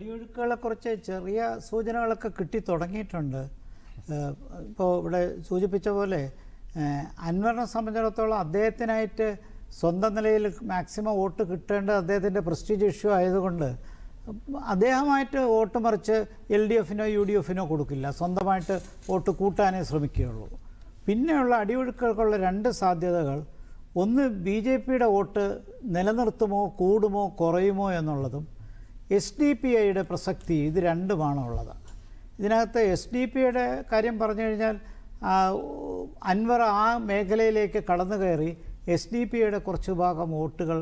അടിയൊഴുക്കുകളെക്കുറിച്ച് ചെറിയ സൂചനകളൊക്കെ കിട്ടി തുടങ്ങിയിട്ടുണ്ട്. ഇപ്പോൾ ഇവിടെ സൂചിപ്പിച്ച പോലെ അന്വരണം സംബന്ധിച്ചിടത്തോളം അദ്ദേഹത്തിനായിട്ട് സ്വന്തം നിലയിൽ മാക്സിമം വോട്ട് കിട്ടേണ്ടത് അദ്ദേഹത്തിന്റെ പ്രസ്റ്റീജ് ഇഷ്യൂ ആയതുകൊണ്ട് അദ്ദേഹമായിട്ട് വോട്ട് മറിച്ച് എൽ ഡി എഫിനോ യു ഡി എഫിനോ കൊടുക്കില്ല. സ്വന്തമായിട്ട് വോട്ട് കൂട്ടാനേ ശ്രമിക്കുകയുള്ളൂ. പിന്നെയുള്ള അടിയൊഴുക്കുകൾക്കുള്ള രണ്ട് സാധ്യതകൾ ഒന്ന് ബി ജെ പിയുടെ വോട്ട് നിലനിർത്തുമോ കൂടുമോ കുറയുമോ എന്നുള്ളതും എസ് ഡി പി ഐയുടെ പ്രസക്തി ഇത് രണ്ടുമാണ് ഉള്ളത്. ഇതിനകത്ത് എസ് ഡി പി ഐയുടെ കാര്യം പറഞ്ഞു കഴിഞ്ഞാൽ അൻവർ ആ മേഖലയിലേക്ക് കടന്നു കയറി എസ് ഡി പി ഐയുടെ കുറച്ച് ഭാഗം വോട്ടുകൾ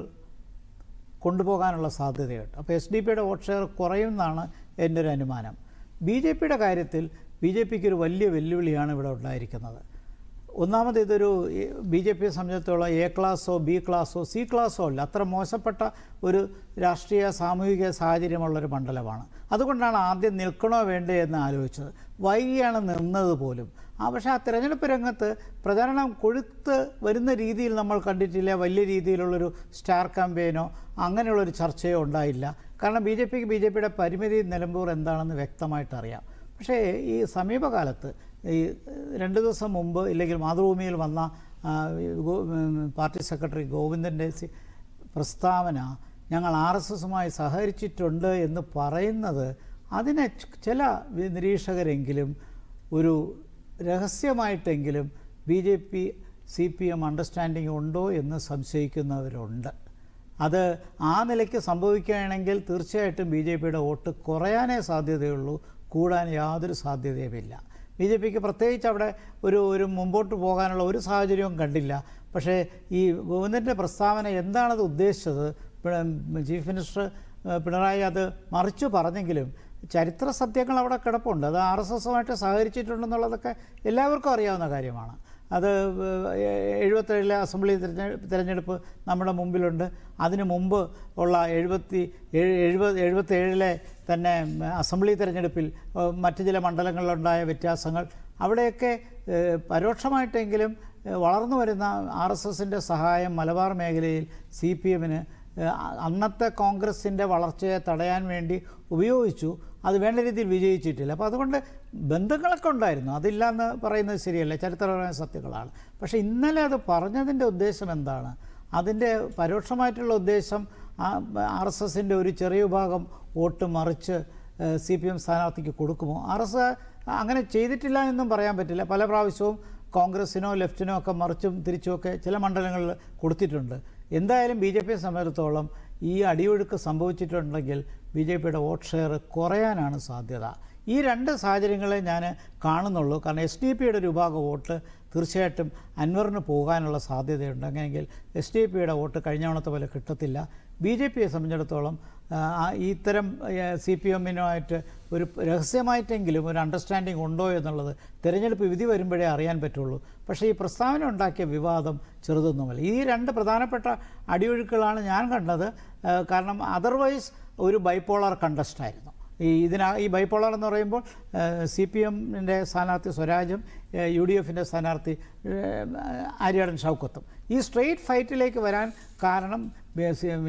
കൊണ്ടുപോകാനുള്ള സാധ്യതയുണ്ട്. അപ്പോൾ എസ് ഡി പിയുടെ വോട്ട് ഷെയർ കുറയുമെന്നാണ് എന്റെ ഒരു അനുമാനം. ബി ജെ പിയുടെ കാര്യത്തിൽ ബി ജെ പിക്ക് ഒരു വലിയ വെല്ലുവിളിയാണ് ഇവിടെ ഉണ്ടായിരിക്കുന്നത്. ഒന്നാമത് ഇതൊരു ബി ജെ പിയെ സംബന്ധിച്ചിടത്തോളം എ ക്ലാസ്സോ ബി ക്ലാസ്സോ സി ക്ലാസ്സോ അല്ല അത്ര മോശപ്പെട്ട ഒരു രാഷ്ട്രീയ സാമൂഹിക സാഹചര്യമുള്ളൊരു മണ്ഡലമാണ്. അതുകൊണ്ടാണ് ആദ്യം നിൽക്കണോ വേണ്ടേ എന്ന് ആലോചിച്ചത്. വൈകിയാണ് നിന്നത് പോലും. ആ പക്ഷേ ആ തിരഞ്ഞെടുപ്പ് രംഗത്ത് പ്രചരണം കൊഴുത്ത് വരുന്ന രീതിയിൽ നമ്മൾ കണ്ടിട്ടില്ല. വലിയ രീതിയിലുള്ളൊരു സ്റ്റാർ ക്യാമ്പയിനോ അങ്ങനെയുള്ളൊരു ചർച്ചയോ ഉണ്ടായില്ല. കാരണം ബി ജെ പിക്ക് ബി ജെ പിയുടെ പരിമിതി നിലമ്പൂർ എന്താണെന്ന് വ്യക്തമായിട്ടറിയാം. പക്ഷേ ഈ സമീപകാലത്ത് ഈ രണ്ട് ദിവസം മുമ്പ് ഇല്ലെങ്കിൽ മാതൃഭൂമിയിൽ വന്ന പാർട്ടി സെക്രട്ടറി ഗോവിന്ദന്റെ പ്രസ്താവന ഞങ്ങൾ ആർ എസ് എസുമായി സഹകരിച്ചിട്ടുണ്ട് എന്ന് പറയുന്നത് അതിനെ ചില നിരീക്ഷകരെങ്കിലും ഒരു രഹസ്യമായിട്ടെങ്കിലും B J P C P M understanding ഉണ്ടോ എന്ന് സംശയിക്കുന്നവരുണ്ട്. അത് ആ നിലയ്ക്ക് സംഭവിക്കുകയാണെങ്കിൽ തീർച്ചയായിട്ടും ബി ജെ പിയുടെ വോട്ട് കുറയാനേ സാധ്യതയുള്ളൂ കൂടാൻ യാതൊരു സാധ്യതയുമില്ല. ബി ജെ പിക്ക് പ്രത്യേകിച്ച് അവിടെ ഒരു ഒരു മുമ്പോട്ട് പോകാനുള്ള ഒരു സാഹചര്യവും കണ്ടില്ല. പക്ഷേ ഈ ഗോവിന്ദന്റെ പ്രസ്താവന എന്താണത് ഉദ്ദേശിച്ചത്? ചീഫ് മിനിസ്റ്റർ പിണറായി അത് മറിച്ചു പറഞ്ഞെങ്കിലും ചരിത്ര സത്യങ്ങൾ അവിടെ കിടപ്പുണ്ട്. അത് ആർ എസ് എസുമായിട്ട് സഹകരിച്ചിട്ടുണ്ടെന്നുള്ളതൊക്കെ എല്ലാവർക്കും അറിയാവുന്ന കാര്യമാണ്. അത് എഴുപത്തേഴിലെ അസംബ്ലി തിരഞ്ഞെടുപ്പ് നമ്മുടെ മുമ്പിലുണ്ട്. അതിനു മുമ്പ് ഉള്ള എഴുപത്തി എഴുപത് എഴുപത്തേഴിലെ തന്നെ അസംബ്ലി തിരഞ്ഞെടുപ്പിൽ മറ്റു ചില മണ്ഡലങ്ങളിലുണ്ടായ വ്യത്യാസങ്ങൾ അവിടെയൊക്കെ പരോക്ഷമായിട്ടെങ്കിലും വളർന്നു വരുന്ന ആർ എസ് എസിന്റെ സഹായം മലബാർ മേഖലയിൽ സി പി എമ്മിന് അന്നത്തെ കോൺഗ്രസിന്റെ വളർച്ചയെ തടയാൻ വേണ്ടി ഉപയോഗിച്ചു. അത് വേണ്ട രീതിയിൽ വിജയിച്ചിട്ടില്ല. അപ്പോൾ അതുകൊണ്ട് ബന്ധങ്ങളൊക്കെ ഉണ്ടായിരുന്നു. അതില്ല എന്ന് പറയുന്നത് ശരിയല്ല. ചരിത്രപരമായ സത്യങ്ങളാണ്. പക്ഷേ ഇന്നലെ അത് പറഞ്ഞതിന്റെ ഉദ്ദേശം എന്താണ്? അതിന്റെ പരോക്ഷമായിട്ടുള്ള ഉദ്ദേശം ആർ എസ് എസിന്റെ ഒരു ചെറിയ വിഭാഗം വോട്ട് മറിച്ച് സി പി എം സ്ഥാനാർത്ഥിക്ക് കൊടുക്കുമോ? ആർ എസ് അങ്ങനെ ചെയ്തിട്ടില്ല എന്നും പറയാൻ പറ്റില്ല. പല പ്രാവശ്യവും കോൺഗ്രസ്സിനോ ലെഫ്റ്റിനോ ഒക്കെ മറിച്ചും തിരിച്ചുമൊക്കെ ചില മണ്ഡലങ്ങളിൽ കൊടുത്തിട്ടുണ്ട്. എന്തായാലും ബി ജെ പിയെ സംബന്ധിച്ചിടത്തോളം ഈ അടിയൊഴുക്ക് സംഭവിച്ചിട്ടുണ്ടെങ്കിൽ ബി ജെ പിയുടെ വോട്ട് ഷെയർ കുറയാനാണ് സാധ്യത. ഈ രണ്ട് സാഹചര്യങ്ങളെ ഞാൻ കാണുന്നുള്ളൂ. കാരണം എസ് ഡി പിയുടെ ഒരു വിഭാഗം വോട്ട് തീർച്ചയായിട്ടും അൻവറിന് പോകാനുള്ള സാധ്യതയുണ്ട്. അങ്ങനെയെങ്കിൽ എസ് ഡി പിയുടെ വോട്ട് കഴിഞ്ഞ തവണത്തെ പോലെ കിട്ടത്തില്ല. ബി ജെ പിയെ സംബന്ധിച്ചിടത്തോളം ഇത്തരം സി പി എമ്മിനുമായിട്ട് ഒരു രഹസ്യമായിട്ടെങ്കിലും ഒരു അണ്ടർസ്റ്റാൻഡിങ് ഉണ്ടോ എന്നുള്ളത് തിരഞ്ഞെടുപ്പ് വിധി വരുമ്പോഴേ അറിയാൻ പറ്റുള്ളൂ. പക്ഷേ ഈ പ്രസ്താവന ഉണ്ടാക്കിയ വിവാദം ചെറുതൊന്നുമല്ല. ഈ രണ്ട് പ്രധാനപ്പെട്ട അടിയൊഴുക്കുകളാണ് ഞാൻ കണ്ടത്. കാരണം അതർവൈസ് ഒരു ബൈപ്പോളാർ കണ്ടസ്റ്റായിരുന്നു ഈ ഇതിനാ ഈ ബൈപ്പോളാർ എന്ന് പറയുമ്പോൾ സി പി എമ്മിന്റെ സ്ഥാനാർത്ഥി സ്വരാജും യു ഡി എഫിന്റെ സ്ഥാനാർത്ഥി ആര്യാടൻ ഷൗക്കത്തും. ഈ സ്ട്രെയിറ്റ് ഫൈറ്റിലേക്ക് വരാൻ കാരണം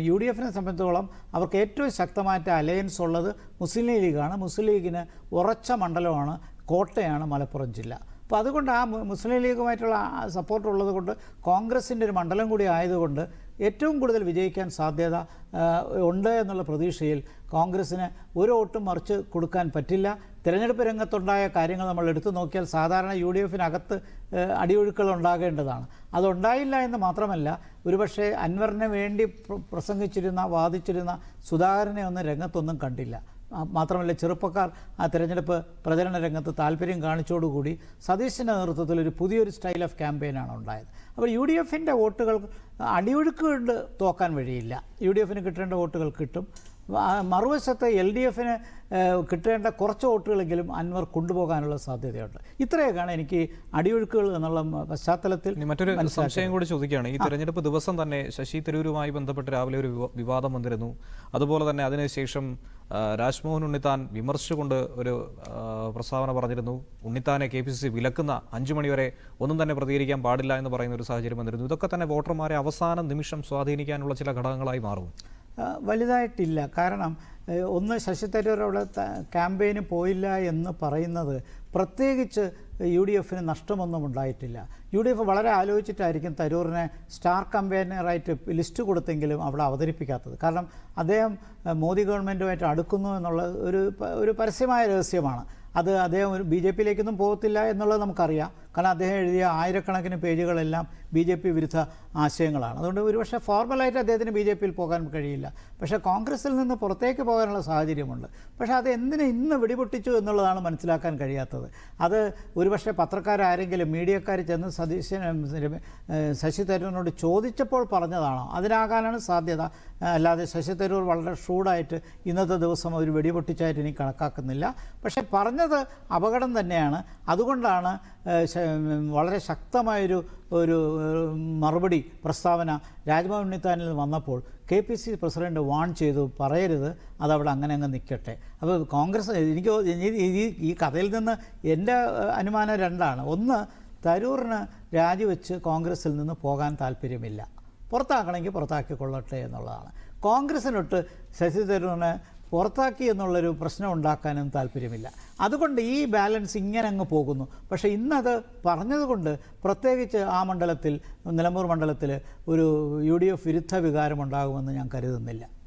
യു ഡി എഫിനെ സംബന്ധിച്ചോളം അവർക്ക് ഏറ്റവും ശക്തമായിട്ട് അലയൻസ് ഉള്ളത് മുസ്ലിം ലീഗാണ്. മുസ്ലിം ലീഗിന് ഉറച്ച മണ്ഡലമാണ് കോട്ടയാണ് മലപ്പുറം ജില്ല. അപ്പോൾ അതുകൊണ്ട് ആ മുസ്ലിം ലീഗുമായിട്ടുള്ള സപ്പോർട്ട് ഉള്ളത് കൊണ്ട് കോൺഗ്രസിന്റെ ഒരു മണ്ഡലം കൂടി ആയതുകൊണ്ട് ഏറ്റവും കൂടുതൽ വിജയിക്കാൻ സാധ്യത ഉണ്ട് എന്നുള്ള പ്രതീക്ഷയിൽ കോൺഗ്രസ്സിന് ഒരു വോട്ടും മറിച്ച് കൊടുക്കാൻ പറ്റില്ല. തിരഞ്ഞെടുപ്പ് രംഗത്തുണ്ടായ കാര്യങ്ങൾ നമ്മൾ എടുത്തു നോക്കിയാൽ സാധാരണ യു ഡി എഫിനകത്ത് അടിയൊഴുക്കുകൾ ഉണ്ടാകേണ്ടതാണ്. അതുണ്ടായില്ല എന്ന് മാത്രമല്ല ഒരുപക്ഷെ അൻവറിന് വേണ്ടി പ്രസംഗിച്ചിരുന്ന വാദിച്ചിരുന്ന സുധാകരനെ ഒന്നും രംഗത്തൊന്നും കണ്ടില്ല. മാത്രമല്ല ചെറുപ്പക്കാർ ആ തിരഞ്ഞെടുപ്പ് പ്രചരണ രംഗത്ത് താല്പര്യം കാണിച്ചോടുകൂടി സതീശിന്റെ നേതൃത്വത്തിൽ ഒരു പുതിയൊരു സ്റ്റൈൽ ഓഫ് ക്യാമ്പയിനാണ് ഉണ്ടായത്. അപ്പോൾ യു ഡി എഫിന്റെ വോട്ടുകൾ അടിയൊഴുക്ക് കൊണ്ട് തോക്കാൻ വഴിയില്ല. യു ഡി എഫിന് കിട്ടേണ്ട വോട്ടുകൾ കിട്ടും. മറുവശത്ത് എൽ ഡി എഫിന് കിട്ടേണ്ട കുറച്ച് വോട്ടുകളെങ്കിലും അൻവർ കൊണ്ടുപോകാനുള്ള സാധ്യതയുണ്ട്. ഇത്രയൊക്കെയാണ് എനിക്ക് അടിയൊഴുക്കുകൾ എന്നുള്ള പശ്ചാത്തലത്തിൽ മറ്റൊരു സംശയം കൂടി ചോദിക്കുകയാണ്. ഈ തെരഞ്ഞെടുപ്പ് ദിവസം തന്നെ ശശി തരൂരുമായി ബന്ധപ്പെട്ട് രാവിലെ ഒരു വിവാദം വന്നിരുന്നു. അതുപോലെ തന്നെ അതിനുശേഷം രാജ്മോഹൻ ഉണ്ണിത്താൻ വിമർശിച്ചുകൊണ്ട് ഒരു പ്രസ്താവന പറഞ്ഞിരുന്നു. ഉണ്ണിത്താനെ കെ പി സി സി വിലക്കുന്ന അഞ്ചു മണിവരെ ഒന്നും തന്നെ പ്രതികരിക്കാൻ പാടില്ല എന്ന് പറയുന്ന ഒരു സാഹചര്യം വന്നിരുന്നു. ഇതൊക്കെ തന്നെ വോട്ടർമാരെ അവസാന നിമിഷം സ്വാധീനിക്കാനുള്ള ചില ഘടകങ്ങളായി മാറും. വലുതായിട്ടില്ല. കാരണം ഒന്ന് ശശി തരൂർ ക്യാമ്പയിന് പോയില്ല എന്ന് പറയുന്നത് പ്രത്യേകിച്ച് യു ഡി എഫിന് നഷ്ടമൊന്നും ഉണ്ടായിട്ടില്ല. യു ഡി എഫ് വളരെ ആലോചിച്ചിട്ടായിരിക്കും തരൂറിനെ സ്റ്റാർ കമ്പയിനറായിട്ട് ലിസ്റ്റ് കൊടുത്തെങ്കിലും അവിടെ അവതരിപ്പിക്കാത്തത്. കാരണം അദ്ദേഹം മോദി ഗവൺമെന്റുമായിട്ട് അടുക്കുന്നു എന്നുള്ള ഒരു ഒരു പരസ്യമായ രഹസ്യമാണ്. അത് അദ്ദേഹം ബി ജെ പിയിലേക്കൊന്നും പോകത്തില്ല എന്നുള്ളത് നമുക്കറിയാം. കാരണം അദ്ദേഹം എഴുതിയ ആയിരക്കണക്കിന് പേജുകളെല്ലാം ബി ജെ പി വിരുദ്ധ ആശയങ്ങളാണ്. അതുകൊണ്ട് ഒരുപക്ഷെ ഫോർമലായിട്ട് അദ്ദേഹത്തിന് ബി ജെ പിയിൽ പോകാൻ കഴിയില്ല. പക്ഷേ കോൺഗ്രസിൽ നിന്ന് പുറത്തേക്ക് പോകാനുള്ള സാഹചര്യമുണ്ട്. പക്ഷേ അത് എന്തിനെ ഇന്ന് വെടിപൊട്ടിച്ചു എന്നുള്ളതാണ് മനസ്സിലാക്കാൻ കഴിയാത്തത്. അത് ഒരുപക്ഷെ പത്രക്കാരാരെങ്കിലും മീഡിയക്കാർ ചെന്ന് സതീശൻ ശശി തരൂരിനോട് ചോദിച്ചപ്പോൾ പറഞ്ഞതാണോ? അതിനാകാനാണ് സാധ്യത. അല്ലാതെ ശശി തരൂർ വളരെ ഷൂഡായിട്ട് ഇന്നത്തെ ദിവസം ഒരു വെടിപൊട്ടിച്ചായിട്ട് ഇനി കണക്കാക്കുന്നില്ല. പക്ഷേ പറഞ്ഞത് അപകടം തന്നെയാണ്. അതുകൊണ്ടാണ് വളരെ ശക്തമായൊരു ഒരു മറുപടി പ്രസ്താവന രാജ്ഭവൻ ഉണ്ണിത്താനിൽ വന്നപ്പോൾ K P C president warn ചെയ്തു പറയരുത് അതവിടെ അങ്ങനെ അങ്ങ് നിൽക്കട്ടെ. അപ്പോൾ കോൺഗ്രസ് എനിക്ക് ഈ- കഥയിൽ നിന്ന് എന്റെ അനുമാനം രണ്ടാണ്. ഒന്ന് തരൂറിന് രാജിവെച്ച് കോൺഗ്രസിൽ നിന്ന് പോകാൻ താല്പര്യമില്ല. പുറത്താക്കണമെങ്കിൽ പുറത്താക്കിക്കൊള്ളട്ടെ എന്നുള്ളതാണ്. കോൺഗ്രസിനൊട്ട് ശശി തരൂരിനെ പുറത്താക്കി എന്നുള്ളൊരു പ്രശ്നം ഉണ്ടാക്കാനും താല്പര്യമില്ല. അതുകൊണ്ട് ഈ ബാലൻസ് ഇങ്ങനെ അങ്ങ് പോകുന്നു. പക്ഷേ ഇന്നത് പറഞ്ഞതുകൊണ്ട് പ്രത്യേകിച്ച് ആ മണ്ഡലത്തിൽ നിലമ്പൂർ മണ്ഡലത്തിൽ ഒരു യു ഡി എഫ് വിരുദ്ധ വികാരമുണ്ടാകുമെന്ന് ഞാൻ കരുതുന്നില്ല.